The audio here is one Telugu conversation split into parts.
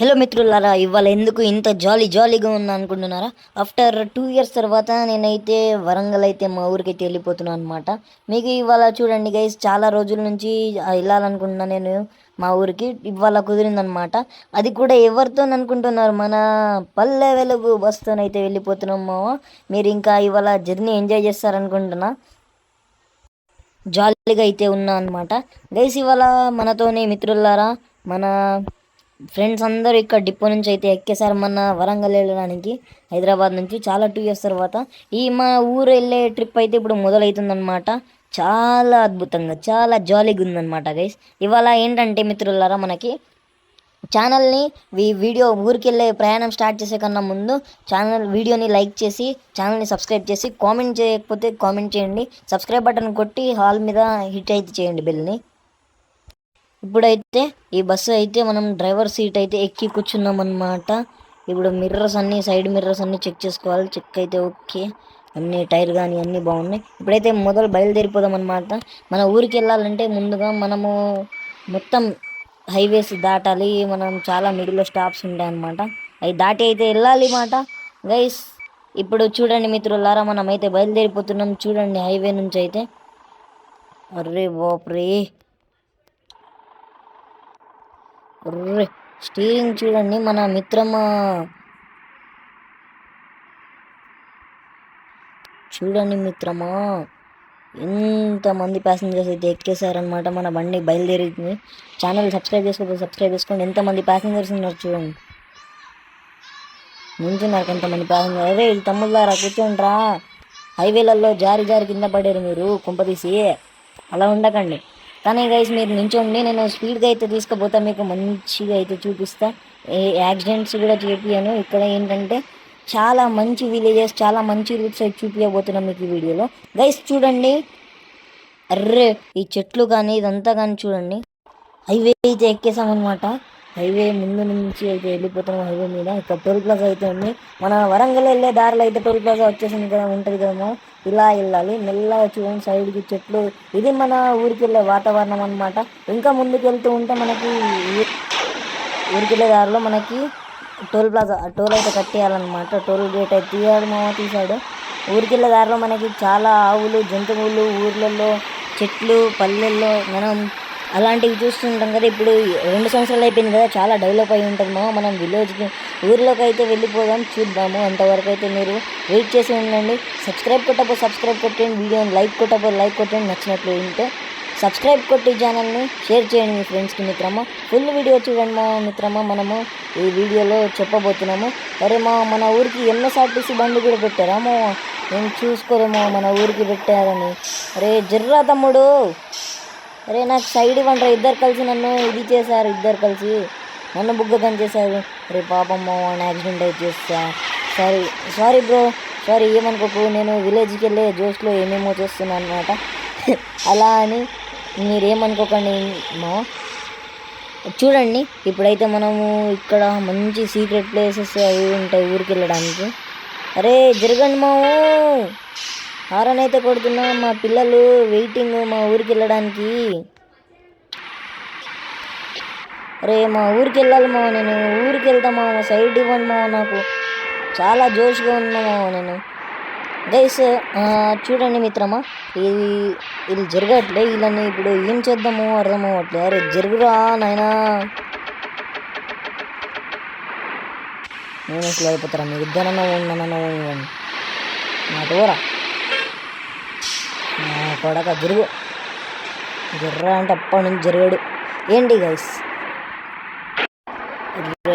హలో మిత్రులారా ఇవాళ ఎందుకు ఇంత జాలీ జాలీగా ఉందా అనుకుంటున్నారా? ఆఫ్టర్ టూ ఇయర్స్ తర్వాత నేనైతే వరంగల్ అయితే మా ఊరికైతే వెళ్ళిపోతున్నాను అనమాట మీకు ఇవాళ చూడండి గైస్ చాలా రోజుల నుంచి ఆ వెళ్ళాలనుకుంటున్నా నేను మా ఊరికి. ఇవాళ కుదిరిందనమాట అది కూడా ఎవరితో అనుకుంటున్నారు? మన పల్లె వెలుగు బస్తోనైతే వెళ్ళిపోతున్నాం మామ మీరు ఇంకా ఇవాళ జర్నీ ఎంజాయ్ చేస్తారనుకుంటున్నా? జాలీగా అయితే ఉన్నా అనమాట గైస్ ఇవాళ మనతోనే మిత్రులారా మన ఫ్రెండ్స్ అందరూ ఇక్కడ డిపో నుంచి అయితే ఎక్కేసారు మన వరంగల్ వెళ్ళడానికి హైదరాబాద్ నుంచి. చాలా టూ ఇయర్స్ తర్వాత ఈ మా ఊరు వెళ్ళే ట్రిప్ అయితే ఇప్పుడు మొదలవుతుందన్నమాట. చాలా అద్భుతంగా చాలా జాలీగా ఉందన్నమాట గైస్ ఇవాళ ఏంటంటే మిత్రులారా మనకి ఛానల్ని ఈ వీడియో ఊరికి వెళ్ళే ప్రయాణం స్టార్ట్ చేసే కన్నా ముందు ఛానల్ వీడియోని లైక్ చేసి ఛానల్ని సబ్స్క్రైబ్ చేసి కామెంట్ చేయకపోతే కామెంట్ చేయండి. సబ్స్క్రైబ్ బటన్ కొట్టి హాల్ మీద హిట్ అయితే చేయండి బెల్ని ఇప్పుడైతే ఈ బస్సు అయితే మనం డ్రైవర్ సీట్ అయితే ఎక్కి కూర్చున్నాం అనమాట ఇప్పుడు మిర్రర్స్ అన్ని సైడ్ మిర్రర్స్ అన్ని చెక్ చేసుకోవాలి. చెక్ అయితే ఓకే. అన్ని టైర్ కానీ అన్నీ బాగున్నాయి. ఇప్పుడైతే మొదలు బయలుదేరిపోదాం అనమాట మన ఊరికి వెళ్ళాలంటే ముందుగా మనము మొత్తం హైవేస్ దాటాలి. మనం చాలా మిడిల్లో స్టాప్స్ ఉంటాయి అనమాట అవి దాటి అయితే వెళ్ళాలి మాట గైస్ ఇప్పుడు చూడండి మిత్రులారా మనం అయితే బయలుదేరిపోతున్నాం. చూడండి హైవే నుంచి అయితే. అర్రే బాప్రే! ఒర్రే స్టీరింగ్ చూడండి మన మిత్రమా. చూడండి మిత్రమా ఎంతమంది ప్యాసింజర్స్ అయితే ఎక్కేసారనమాట మన బండి బయలుదేరింది ఛానల్ సబ్స్క్రైబ్ చేసుకోకపోతే సబ్స్క్రైబ్ చేసుకోండి. ఎంతమంది ప్యాసింజర్స్ ఉన్నారు చూడండి. నించున్నారు కొంతమంది ప్యాసింజర్ అరే ఇది తమ్ముళ్ళారా కూర్చోండిరా హైవేలలో జారి జారి కింద పడారు మీరు కుంపదీసి అలా ఉండకండి. కానీ గైస్ మీరు నించోండి నేను స్పీడ్గా అయితే తీసుకుపోతా మీకు మంచిగా అయితే చూపిస్తా. ఏ యాక్సిడెంట్స్ కూడా చేపియాను ఇక్కడ ఏంటంటే చాలా మంచి విలేజెస్ చాలా మంచి రూట్స్ అయితే చూపించబోతున్నాం మీకు ఈ వీడియోలో. గైస్ చూడండి. అర్రే ఈ చెట్లు కానీ ఇదంతా కానీ చూడండి. హైవే అయితే ఎక్కేసామన్నమాట. హైవే ముందు నుంచి అయితే వెళ్ళిపోతున్నాం హైవే మీద. ఇక్కడ టోల్ ప్లాజా అయితే ఉంది. మన వరంగల్ వెళ్ళే దారిలో అయితే టోల్ ప్లాజా వచ్చేసింది కదా ఉంటుంది కదమ్మా ఇలా వెళ్ళాలి. మెల్లగా చూడండి సైడ్కి చెట్లు. ఇది మన ఊరికి వెళ్ళే వాతావరణం అనమాట ఇంకా ముందుకు వెళ్తూ ఉంటే మనకి ఊరికి వెళ్ళే దారిలో మనకి టోల్ ప్లాజా టోల్ అయితే కట్టేయాలన్నమాట. టోల్ గేట్ అయితే తీయాడు మామ తీశాడు. ఊరికి వెళ్ళే దారిలో మనకి చాలా ఆవులు జంతువులు ఊర్లలో చెట్లు పల్లెల్లో మనం అలాంటివి చూస్తుంటాం కదా. ఇప్పుడు రెండు సంవత్సరాలు అయిపోయింది కదా చాలా డెవలప్ అయి ఉంటుంది మనం విలేజ్కి ఊర్లోకి అయితే వెళ్ళిపోదాం చూద్దాము. అంతవరకు అయితే మీరు వెయిట్ చేసి ఉండండి. సబ్స్క్రైబ్ కొట్టబోయి సబ్స్క్రైబ్ కొట్టండి. వీడియోని లైక్ కొట్టబోయి లైక్ కొట్టండి. నచ్చినట్లు ఉంటే సబ్స్క్రైబ్ కొట్టి ఛానల్ని షేర్ చేయండి మీ ఫ్రెండ్స్కి మిత్రమా. ఫుల్ వీడియో చూడండి మా మిత్రమా. మనము ఈ వీడియోలో చెప్పబోతున్నాము. అరే మా మన ఊరికి ఎంఎస్ఆర్టీసీ బండి కూడా పెట్టారా మేము చూసుకోలేమో మన ఊరికి పెట్టారని. అరే జర్రా తమ్ముడు. అరే నాకు సైడ్ ఇవ్వండి ఇద్దరు కలిసి నన్ను ఇది చేశారు ఇద్దరు కలిసి. నన్ను బుగ్గ చేశారు రే పాపమ్మ అని యాక్సిడెంట్ అయితే చేస్తా. సారీ సారీ బ్రో సారీ ఏమనుకోకు నేను విలేజ్కి వెళ్ళే జోష్లో ఏమేమో చేస్తున్నాను అనమాట అలా అని మీరేమనుకోకండి మా చూడండి ఇప్పుడైతే మనము ఇక్కడ మంచి సీక్రెట్ ప్లేసెస్ అవి ఉంటాయి ఊరికి వెళ్ళడానికి. అరే జరగండి మావు హారన్ అయితే కొడుతున్నా మా పిల్లలు వెయిటింగ్ మా ఊరికి వెళ్ళడానికి అరే మా ఊరికి వెళ్ళాలి మా నేను ఊరికి వెళ్తామా సైడ్ ఇవ్వండి మావ నాకు చాలా జోష్గా ఉన్నామా నేను గైస్ చూడండి మిత్రమా ఇది ఇది జరగట్లే వీళ్ళని ఇప్పుడు ఏం చేద్దామో అర్థం అవ్వట్లే అరే జరుగురా నాయనా నేను అసలు అయిపోతారా మీరు ఇద్దరన్నా ఉన్నానన్నా ఇవ్వండి నా కొడక జరుగు. జర్రా అంటే అప్పటి నుంచి జరగడు. ఏంటి గైస్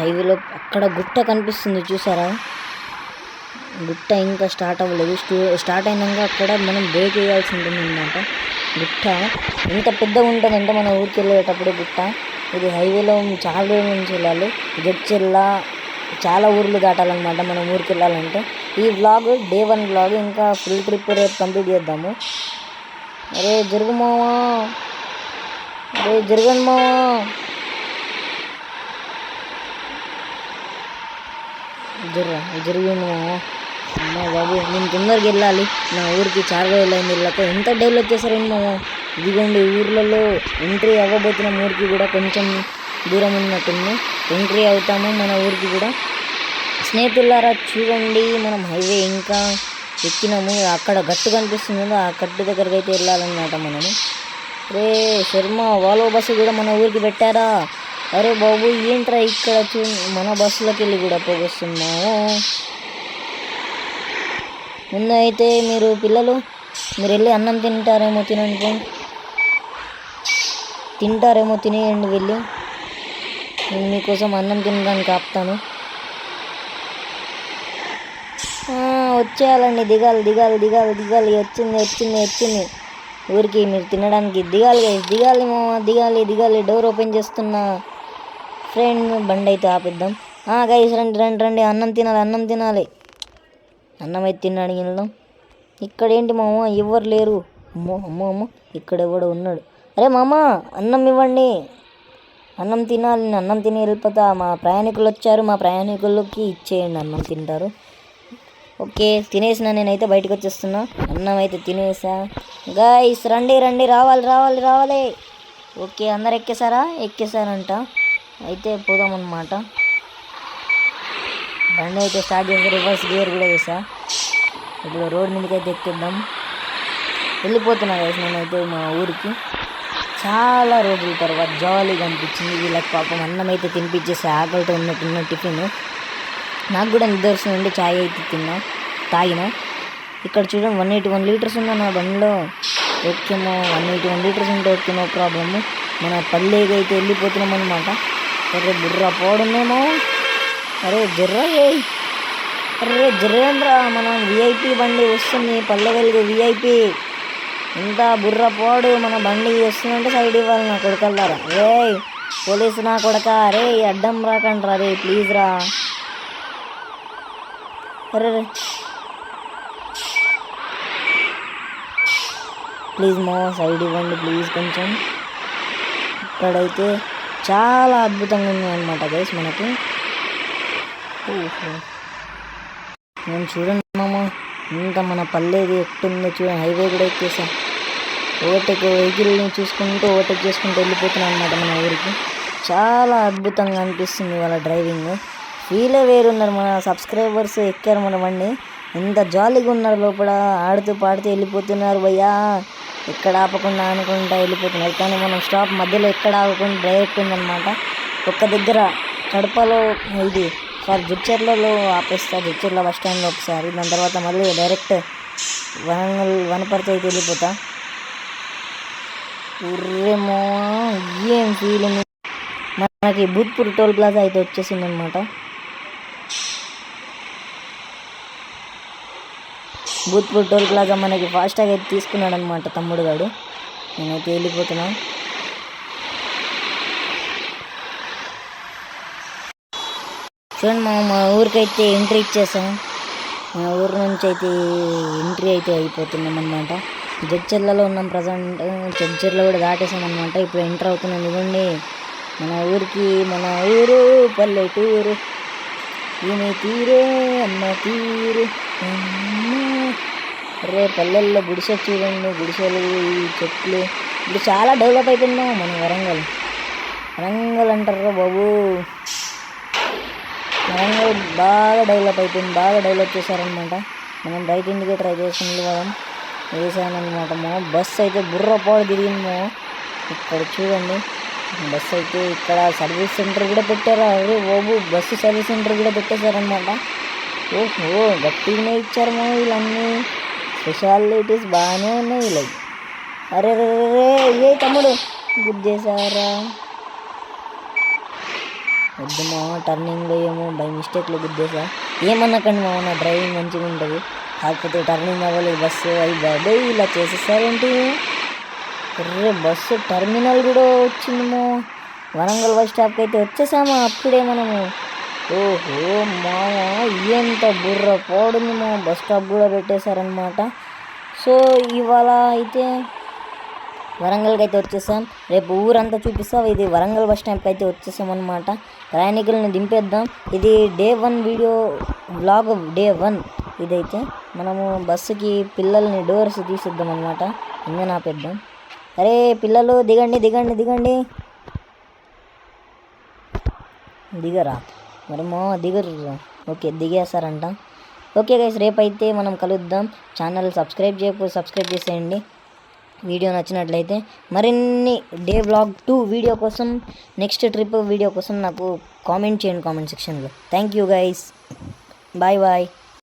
హైవేలో అక్కడ గుట్ట కనిపిస్తుంది చూసారా? గుట్ట ఇంకా స్టార్ట్ అవ్వలేదు. స్టార్ట్ అయినాక అక్కడ మనం బ్రేక్ వేయాల్సి ఉంటుంది అనమాట గుట్ట ఎంత పెద్దగా ఉంటుందంటే మన ఊరికి వెళ్ళేటప్పుడు గుట్ట. ఇది హైవేలో చాలా రోజుల నుంచి వెళ్ళాలి. జడ్చెల్ల చాలా ఊర్లు దాటాలన్నమాట మనం ఊరికి వెళ్ళాలంటే. ఈ వ్లాగ్ డే వన్ వ్లాగ్ ఇంకా ఫుల్ ట్రిప్ రేపు కంప్లీట్ చేద్దాము. అరే జరుగు మావా అరే జరగండి మావా జర్రా జరిగింది మావా అమ్మా బాబు నేను తొందరగా వెళ్ళాలి. నా ఊరికి చాలా రోజులు అయింది వెళ్ళక ఎంత డెవలప్ చేశారండి మామ? ఇదిగోండి ఊర్లలో ఎంట్రీ అవ్వబోతున్న ఊరికి కూడా కొంచెం దూరం ఉన్నట్టుంది ఎంట్రీ అవుతాము మన ఊరికి కూడా. స్నేహితులారా చూడండి మనం హైవే ఇంకా ఎక్కినాము. అక్కడ గట్టు కనిపిస్తుంది కదా ఆ గట్టు దగ్గరికి అయితే వెళ్ళాలన్నమాట మనము. రే శర్మ వాలో బస్సు కూడా మన ఊరికి పెట్టారా? అరే బాబు ఏంట్రా ఇక్కడ చూ మన బస్సులోకి వెళ్ళి కూడా పోగొస్తున్నాము ముందు అయితే మీరు పిల్లలు మీరు వెళ్ళి అన్నం తింటారేమో తినండి. తింటారేమో తినేయండి వెళ్ళి. నేను మీకోసం అన్నం తినడానికి ఆపుతాను. వచ్చేయాలండి. దిగాలి దిగాలి దిగాలి దిగాలి. వచ్చింది వచ్చింది వచ్చింది. ఊరికి మీరు తినడానికి దిగాలి దిగాలి మామ దిగాలి దిగాలి. డోర్ ఓపెన్ చేస్తున్నా. ఫ్రెండ్ బండి అయితే ఆపిద్దాం. గైస్ రండి రండి రండి. అన్నం తినాలి అన్నం తినాలి. అన్నం అయితే తిన్నాడు వెళ్దాం ఇక్కడ ఏంటి మామ? ఎవరు లేరు. అమ్మో అమ్మో అమ్మో. ఇక్కడ ఎవడో ఉన్నాడు. అరే మామ అన్నం ఇవ్వండి. అన్నం తినాలి అన్నం తిని వెళ్ళిపోతా మా ప్రయాణికులు వచ్చారు మా ప్రయాణికులకి ఇచ్చేయండి అన్నం తింటారు. ఓకే తినేసిన నేనైతే బయటకు వచ్చేస్తున్నా అన్నం అయితే తినేసా. గాయస్ రండి రండి రావాలి రావాలి రావాలి. ఓకే అందరు ఎక్కేసారా ఎక్కేసారంట అయితే పోదామన్నమాట. బండి అయితే స్టార్ట్ చేసి రివర్స్ గేర్ కూడా వేసా. ఇప్పుడు రోడ్ మీదకి అయితే ఎక్కిద్దాం. వెళ్ళిపోతున్నా గాయస్ నేనైతే మా ఊరికి. చాలా రోజుల తర్వాత జాలీగా అనిపించింది. వీళ్ళకి పాపం అన్నం అయితే తినిపించేసి ఆకలితో ఉన్నట్టున్న టిఫిన్. నాకు కూడా నిదర్శనం ఉండి ఛాయ్ అయితే తిన్నా తాగిన. ఇక్కడ చూడండి వన్ ఎయిటీ వన్ లీటర్స్ ఉందా నా బండిలో. ఓకేమో వన్ ఎయిటీ వన్ లీటర్స్ ఉంటే ఓకేమో ప్రాబ్లము మన పల్లెకి అయితే వెళ్ళిపోతున్నాం అనమాట అరే బుర్రా పోవడమేమో అరే జర్ర ఏయ్ అరే జర్రేంద్ర మనం విఐపి బండి వస్తుంది పల్లె వెలుగు విఐపి ఇంత బుర్ర పోడు మన బండి వస్తుందంటే సైడ్ ఇవ్వాలి నా కొడుకల్లారా? రే పోలీసు నా కొడక? రే అడ్డం రాకండి రా రే ప్లీజ్ రా. అరే రే. ప్లీజ్ మా సైడ్ ఇవ్వండి ప్లీజ్ కొంచెం. ఇక్కడైతే చాలా అద్భుతంగా ఉంది అనమాట గైస్ మనకి నేను చూడండి ఇంకా ఇంత మన పల్లెది ఎట్టుందో చూడండి. హైవే కూడా ఎక్కేసాం. ఓవర్టేక్ వెహికల్ని చూసుకుంటూ ఓవర్టేక్ చేసుకుంటూ వెళ్ళిపోతున్నాం అనమాట మన ఊరికి. చాలా అద్భుతంగా అనిపిస్తుంది వాళ్ళ డ్రైవింగ్. ఫీలే వేరున్నారు మన సబ్స్క్రైబర్స్ ఎక్కారు మన బండి. ఎంత జాలీగా ఉన్నారు లోపల. ఆడుతూ పాడుతూ వెళ్ళిపోతున్నారు భయ్యా. ఎక్కడ ఆపకుండా అనుకుంటా వెళ్ళిపోతున్నారు. కానీ మనం స్టాప్ మధ్యలో ఎక్కడ ఆగకుండా డైరెక్ట్ ఉందన్నమాట. ఒక్క దగ్గర కడపలో ఇది సార్ జడ్చర్లలో ఆపేస్తా జడ్చర్ల బస్ స్టాండ్లో ఒకసారి. దాని తర్వాత మళ్ళీ డైరెక్ట్ వనంగల్ వనపర్తి వెళ్ళిపోతా. ఉర్రేమో ఏం ఫీలింగ్ మనకి భూత్పూర్ టోల్ ప్లాజా అయితే వచ్చేసింది అనమాట భూత్పూర్ టోల్ ప్లాజా మనకి ఫాస్టాగ్ అయితే తీసుకున్నాడు అనమాట తమ్ముడు గాడు. నేనైతే వెళ్ళిపోతున్నాను చూడండి మా మా ఊరికైతే ఎంట్రీ ఇచ్చేసాం. మా ఊరు నుంచి అయితే ఎంట్రీ అయితే అయిపోతున్నాం అనమాట జడ్చర్లలో ఉన్నాం ప్రజెంట్. జడ్చర్లో కూడా దాటేసాం అనమాట ఇప్పుడు ఎంటర్ అవుతున్నాం. ఇవ్వండి మన ఊరికి మన ఊరు పల్లెటూరు. ఈమె తీరే అమ్మ తీరు. రే పల్లెల్లో గుడిసె చూడండి గుడిసెలు ఈ చెట్లు. ఇప్పుడు చాలా డెవలప్ అయిపోయిందా. మన వరంగల్. వరంగల్ అంటారు బాబు. వరంగల్ బాగా డెవలప్ అయిపోయింది బాగా డెవలప్ చేశారనమాట మనం రైట్ ఇండికేటర్ అయితే వేసుకుని వెళ్ళిపోదాం వేసానమాట మా బస్సు అయితే బుర్రపాడు తిరిగింది ఇక్కడ చూడండి బస్ అయితే ఇక్కడ సర్వీస్ సెంటర్ కూడా పెట్టారు. అదే బాబు బస్సు సర్వీస్ సెంటర్ కూడా పెట్టేశారనమాట ఓహో గట్టిగానే ఇచ్చారు మా వీళ్ళన్నీ. స్పెషాలిటీస్ బాగానే ఉన్నాయి. వీళ్ళకి అరే రే, రే ఏ తమ్ముడు గుడ్ చేశారా? వద్దు మా టర్నింగ్లో ఏమో బై మిస్టేక్లో గుద్దేసా? ఏమన్నకండి మామ నా డ్రైవింగ్ మంచిగా ఉంటుంది. కాకపోతే టర్నింగ్ అవ్వలేదు బస్సు అవి బాబే ఇలా చేసేసారేంటి? రే బస్సు టర్మినల్ కూడా వచ్చిందేమో. వరంగల్ బస్ స్టాప్కి అయితే వచ్చేసామా అప్పుడే మనము? ఓహో మామ ఎంత బుర్ర పోడుంది మా బస్ స్టాప్ కూడా పెట్టేశారనమాట సో ఇవాళ అయితే వరంగల్కి అయితే వచ్చేసాం. రేపు ఊరంతా చూపిస్తాం. ఇది వరంగల్ బస్ స్టాండ్కి అయితే వచ్చేసాం అనమాట ప్రయాణికులను దింపేద్దాం. ఇది day one video vlog day one ఇదైతే. మనము బస్సుకి పిల్లల్ని డోర్స్ తీసిద్దాం అనమాట ఇంజన్ ఆపేద్దాం. అరే పిల్లలు దిగండి దిగండి దిగండి. దిగరా? మరేమో దిగరు ఓకే దిగేస్తారంట ఓకే గైస్ రేపైతే మనం కలుద్దాం. ఛానల్ సబ్స్క్రైబ్ చేయకపోతే సబ్స్క్రైబ్ చేసేయండి. వీడియో నచ్చినట్లయితే మరిన్ని డే బ్లాగ్ టూ వీడియో కోసం నెక్స్ట్ ట్రిప్ వీడియో కోసం నాకు కామెంట్ చేయండి కామెంట్ సెక్షన్లో thank you guys bye bye